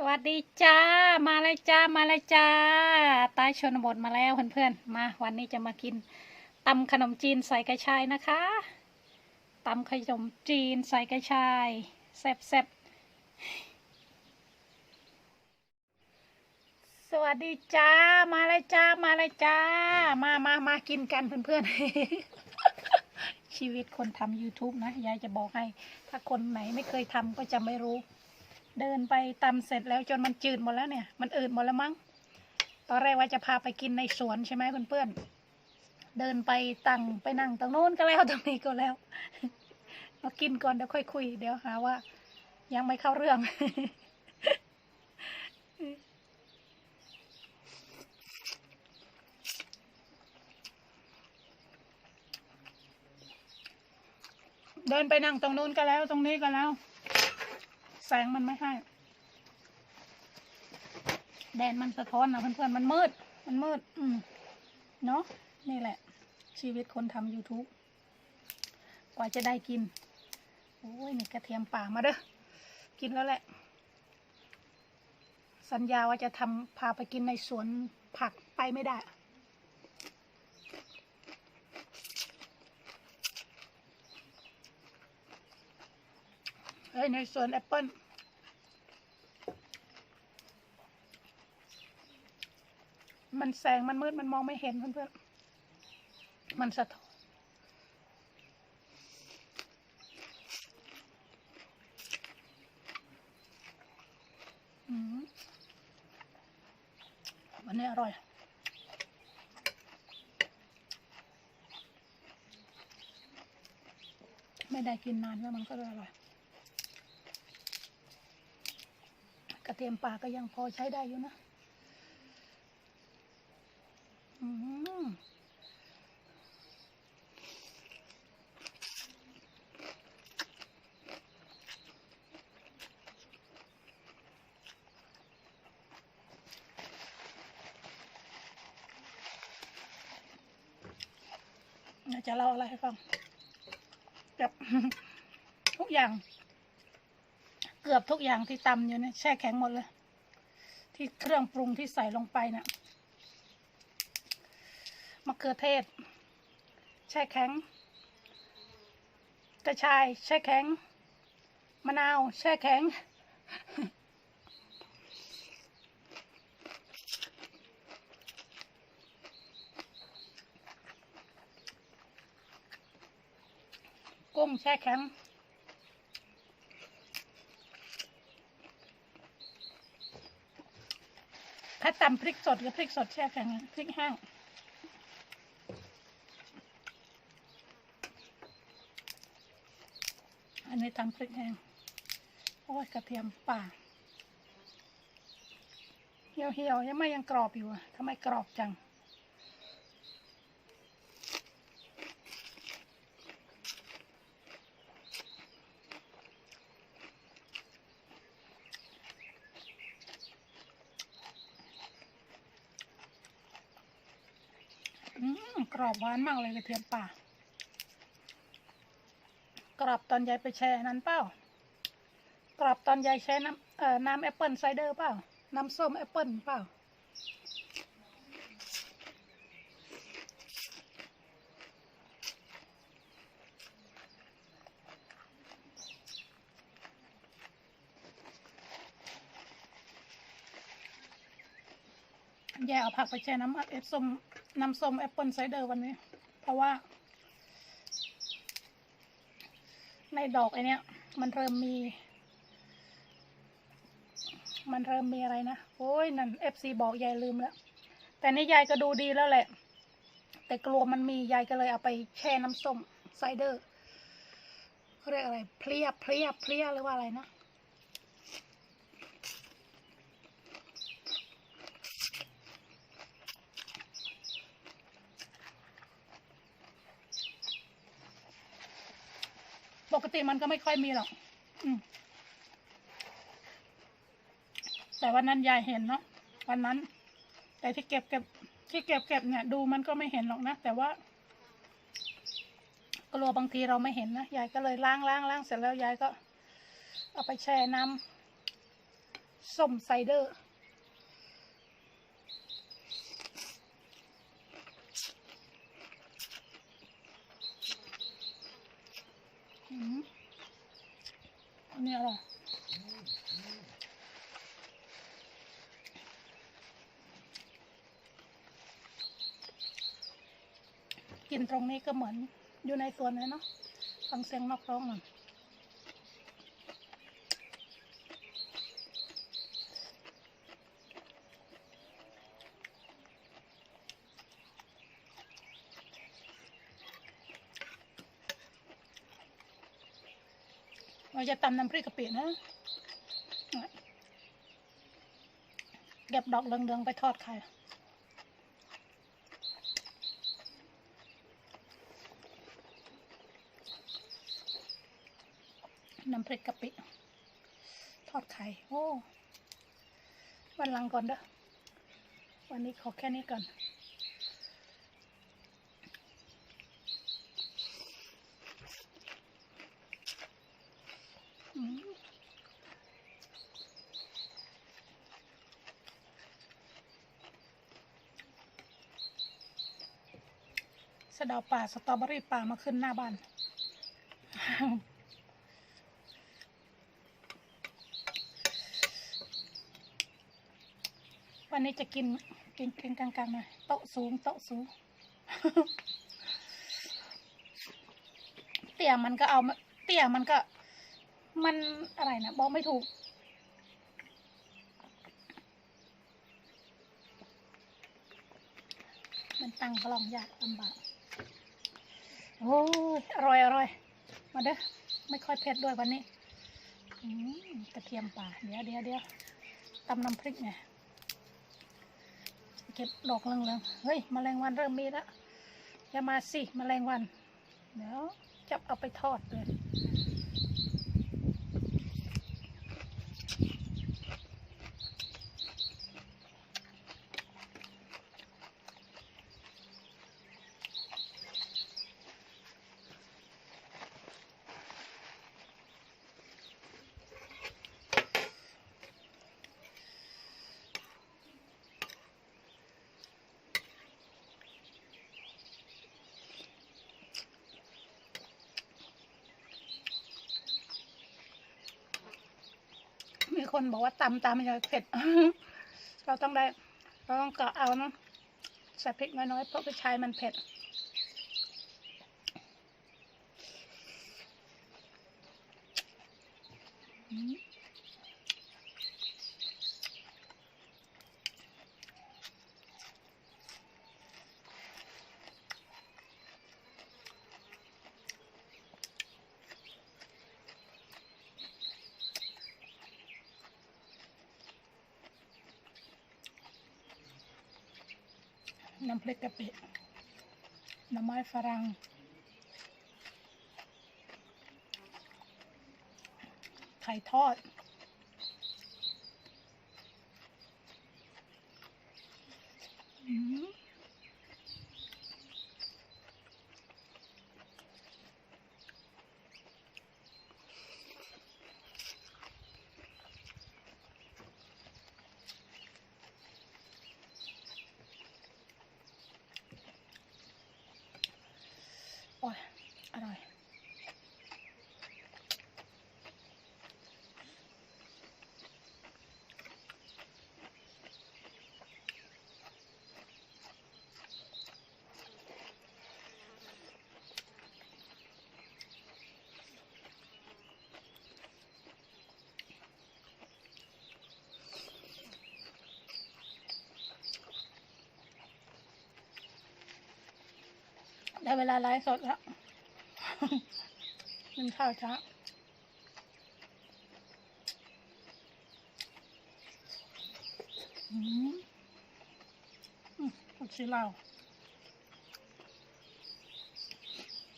สวัสดีจ้า มาเลยจ้า มาเลยจ้า ใต้ชนบทมาแล้วเพื่อนๆ มาวันนี้จะมากินตำขนมจีนใส่กระชายนะคะตำขนมจีนใส่กระชายแซ่บๆ สวัสดีจ้า มาเลยจ้า มาเลยจ้า มามามากินกันเพื่อนๆ ชีวิตคนทำ YouTube นะ ยายจะบอกให้ ถ้าคนไหนไม่เคยทำก็จะไม่รู้ เดินไปตำเสร็จแล้วจนมันจืดหมดแล้วเนี่ย มันอืดหมดแล้วมั้ง ตอนแรกว่าจะพาไปกินในสวนใช่ไหมเพื่อนๆ เดินไปตั้งไปนั่งตรงโน้นก็แล้วตรงนี้ก็แล้ว มากินก่อนเดี๋ยวค่อยคุย เดี๋ยวหาว่า ยังไม่เข้าเรื่อง เดินไปนั่งตรงนู้นก็แล้วตรงนี้ก็แล้ว แสงมันไม่ให้ แดดมันสะท้อนนะเพื่อนๆมันมืด มันมืด อืมเนาะนี่แหละ ชีวิตคนทำ YouTube กว่าจะได้กิน โอ้ย นี่กระเทียมป่ามาเด้อ กินแล้วแหละ สัญญาว่าจะทำพาไปกินในสวนผักไปไม่ได้ ยในสวนแอปเปิ้ลมันแสงมันมืดมันมองไม่เห็นเพื่อนๆ มันสะท้อนมวันนี้อร่อย ไม่ได้กินนานแล้วมันก็เลยอร่อย กระเทียมป่าก็ยังพอใช้ได้อยู่นะจะเล่าอะไรให้ฟังแบบทุกอย่าง กือบทุกอย่างที่ตำอยู่เนี่ยแช่แข็งหมดเลย ที่เครื่องปรุงที่ใส่ลงไปเนี่ยมะเขือเทศ แช่แข็ง กระชาย แช่แข็ง มะนาว แช่แข็ง กุ้งแช่แข็ง ถ้าตำพริกสดกับพริกสดแช่แข็งพริกแห้งอันนี้ตำพริกแห้งโอ้ยกระเทียมป่าเหี่ยวเหี่ยวๆยังไม่ยังกรอบอยู่อะทำไมกรอบจัง อืมก รอบหวานมากเลยกระเทียมป่ากรอบตอนยายไปแช่นั้นเปล่ากรอบตอนยายแช่น้ำเอ่อน้ำแอปเปิลไซเดอร์เปล่าน้ำส้มแอปเปิลเปล่าแย่เอาผักไปแช่น้ำเอฟส้ม น้ำส้มแอปเปิลไซเดอร์วันนี้ เพราะว่า ในดอกไอเนี้ย มันเริ่มมี มันเริ่มมีอะไรนะ โอ้ยนั่นเอฟซีบอกยายลืมแล้ว แต่นี่ยายก็ดูดีแล้วแหละ แต่กลัวมันมียายก็เลยเอาไปแช่น้ำส้มไซเดอร์เขาเรียกอะไร เพลียเพลียเพลียหรือว่าอะไรนะ ปกติมันก็ไม่ค่อยมีหรอกอืมแต่วันนั้นยายเห็นเนาะวันนั้น แต่ที่เก็บเก็บที่เก็บเก็บเนี่ย ดูมันก็ไม่เห็นหรอกนะแต่ว่ากลัวบางทีเราไม่เห็นนะยายก็เลยล้างล้างล้างเสร็จแล้วยายก็ เอาไปแช่น้ำส้มไซเดอร์ อันนี้อร่อยกินตรงนี้ก็เหมือนอยู่ในสวนเลยเนาะฟังเสียงนกร้องหน่อย เราจะตำน้ำพริกกะปินะเก็บดอกเหลืองๆไปทอดไข่น้ำพริกกะปิ ทอดไข่ โอ้ วันหลังก่อนเด้อ วันนี้ขอแค่นี้ก่อน อืม สะเดาป่าสตรอเบอรี่ป่ามาขึ้นหน้าบ้าน วันนี้จะกินกินกินกลางๆหน่อยโต๊ะสูงโต๊ะสูง เตี่ยมันก็เอามาเตี่ยมันก็ มันอะไรนะบอกไม่ถูกมันตั้งกล้องยากลำบาก โอ้ยอร่อยอร่อยมาเด้อไม่ค่อยเผ็ดด้วยวันนี้อกระเทียมป่าเดี๋ยวเดี๋ยวเดี๋ยวตำน้ำพริกไงเก็บดอกเหลืองๆเฮ้ยมแมลงวันเริ่มมีแล้วอย่ามาสิมแมลงวันเดี๋ยวจับเอาไปทอดเลย มี คนบอกว่าตำตำมันจะเผ็ด เราต้องได้ เราต้องกะเอาเนาะใส่พริกน้อยๆเพราะกระชายมันเผ็ดอืม น้ำพริกกะปิหน่อไม้ฝรั่งไข่ทอด อืมโอ้ย อร่อย ได้เวลาไลฟ์สดแล้วกินข้าวเช้าอืมผักชีลาว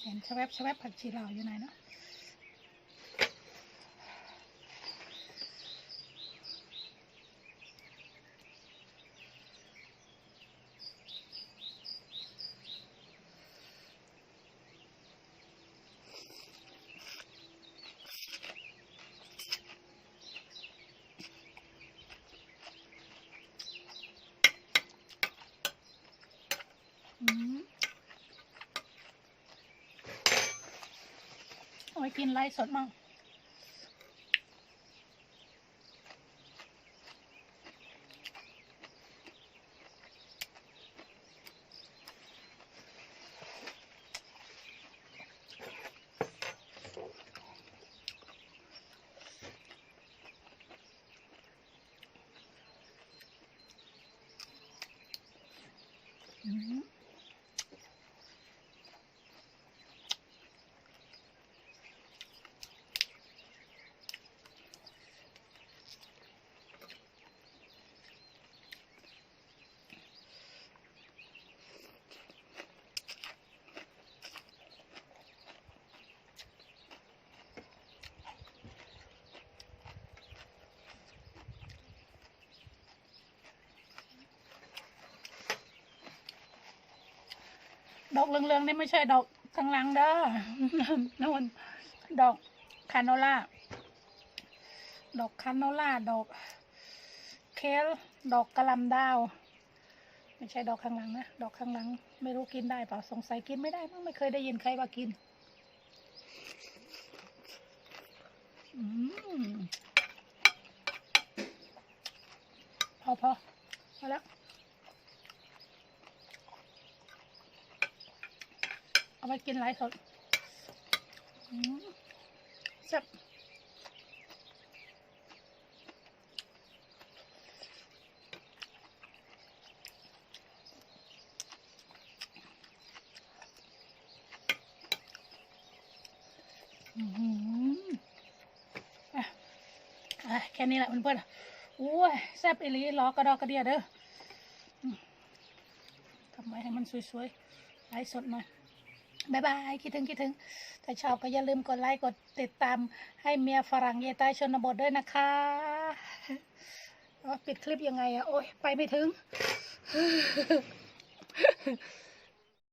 เห็นชแวบชแวบผักชีลาวอยู่ไหนเนาะ เอาไปกินไลฟ์สดมั่งอืม ดอกเหลืองๆนี่ไม่ใช่ดอกข้างหลังเด้อนู่นดอกคาโนล่า ดอกคาโนล่า ดอกเคลดอกกระลำดาว ไม่ใช่ดอกข้างหลังนะ ดอกข้างหลัง ไม่รู้กินได้เปล่า สงสัยกินไม่ได้มั้งไม่เคยได้ยินใครว่ากิน อืมพอพอพอแล้ว เอา ไปกินไลฟ์สดอืมแซ่บอื้อหืออะอะแค่นี้แหละเพื่อนๆโอ้ยแซ่บอีหลีล้อกระดอกกระเดียเด้ออืมทำไมให้มันสวยๆไลฟ์สดหน่อย บายบาย คิดถึง คิดถึง ถ้าชอบก็อย่าลืมกดไลค์กดติดตามให้เมียฝรั่งเยต้ชนบทด้วยนะคะอ๋อปิดคลิปยังไงอะโอ้ยไปไม่ถึง